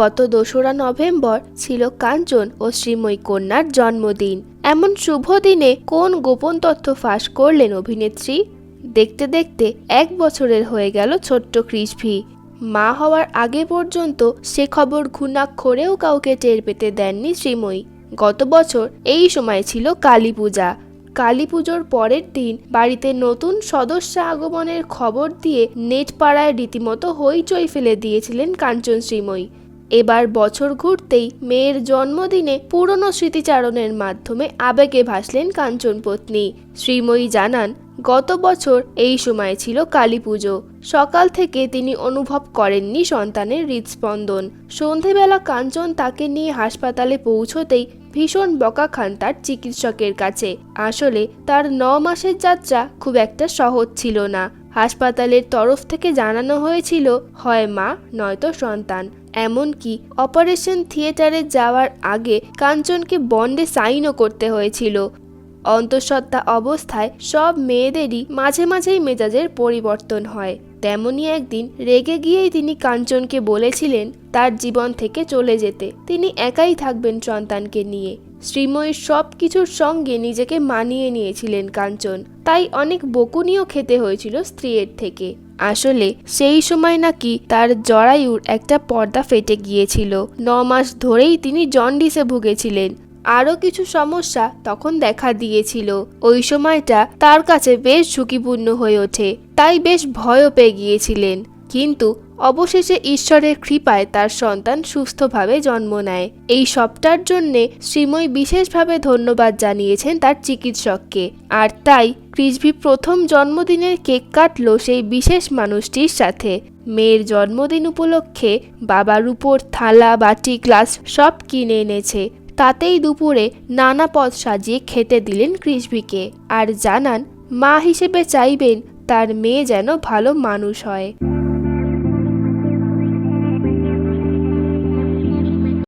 গত দোসরা নভেম্বর ছিল কাঞ্চন ও শ্রীময়ী কন্যার জন্মদিন। এমন শুভ দিনে কোন গোপন তথ্য ফাঁস করলেন অভিনেত্রী? দেখতে দেখতে এক বছরের হয়ে গেল ছোট্ট কৃষ্ভি মা হওয়ার আগে পর্যন্ত সে খবর ঘুণাক্ষরেও কাউকে টের পেতে দেননি শ্রীময়ী। গত বছর এই সময় ছিল কালী পূজা। কালী পুজোর পরের দিন বাড়িতে নতুন সদস্য আগমনের খবর দিয়ে নেট পাড়ায় রীতিমতো হইচই ফেলে দিয়েছিলেন কাঞ্চন শ্রীময়ী। এবার বছর ঘুরতেই মেয়ের জন্মদিনে পুরনো স্মৃতিচারণের মাধ্যমে আবেগে ভাসলেন কাঞ্চন পত্নী। শ্রীময়ী জানান, গত বছর এই সময় ছিল কালী পুজো। সকাল থেকে তিনি অনুভব করেননি সন্তানের হৃদস্পন্দন। সন্ধেবেলা কাঞ্চন তাকে নিয়ে হাসপাতালে পৌঁছতেই ভীষণ বকা খান তার চিকিৎসকের কাছে। আসলে তার ন মাসের যাত্রা খুব একটা সহজ ছিল না। হাসপাতালের তরফ থেকে জানানো হয়েছিল, হয় মা, নয়তো সন্তান। এমনকি অপারেশন থিয়েটারে যাওয়ার আগে কাঞ্চনকে বন্ডে সাইনও করতে হয়েছিল। অন্তঃসত্ত্বা অবস্থায় সব মেয়েদেরই মাঝে মাঝেই মেজাজের পরিবর্তন হয়। তেমনই একদিন রেগে গিয়েই তিনি কাঞ্চনকে বলেছিলেন তার জীবন থেকে চলে যেতে। তিনি একাই থাকবেন সন্তানকে নিয়ে। শ্রীময়ীর সব কিছুর সঙ্গে নিজেকে মানিয়ে নিয়েছিলেন কাঞ্চন। তাই অনেক বকুনিও খেতে হয়েছিল স্ত্রীর থেকে। আসলে সেই সময় নাকি তার জরায়ুর একটা পর্দা ফেটে গিয়েছিল। ন মাস ধরেই তিনি জন্ডিসে ভুগেছিলেন। আরও কিছু সমস্যা তখন দেখা দিয়েছিল। ওই সময়টা তার কাছে বেশ ঝুঁকিপূর্ণ হয়ে ওঠে, তাই বেশ ভয়ও পেয়ে গিয়েছিলেন। কিন্তু অবশেষে ঈশ্বরের কৃপায় তার সন্তান সুস্থভাবে জন্ম নেয়। এই সবটার জন্যে শ্রীময় বিশেষভাবে ধন্যবাদ জানিয়েছেন তার চিকিৎসককে। আর তাই কৃষভি প্রথম জন্মদিনের কেক কাটল সেই বিশেষ মানুষটির সাথে। মেয়ের জন্মদিন উপলক্ষে বাবার উপর থালা, বাটি, গ্লাস সব কিনে এনেছে। তাতেই দুপুরে নানা পদ সাজিয়ে খেতে দিলেন কৃষভিকে আর জানান, মা হিসেবে চাইবেন তার মেয়ে যেন ভালো মানুষ হয়।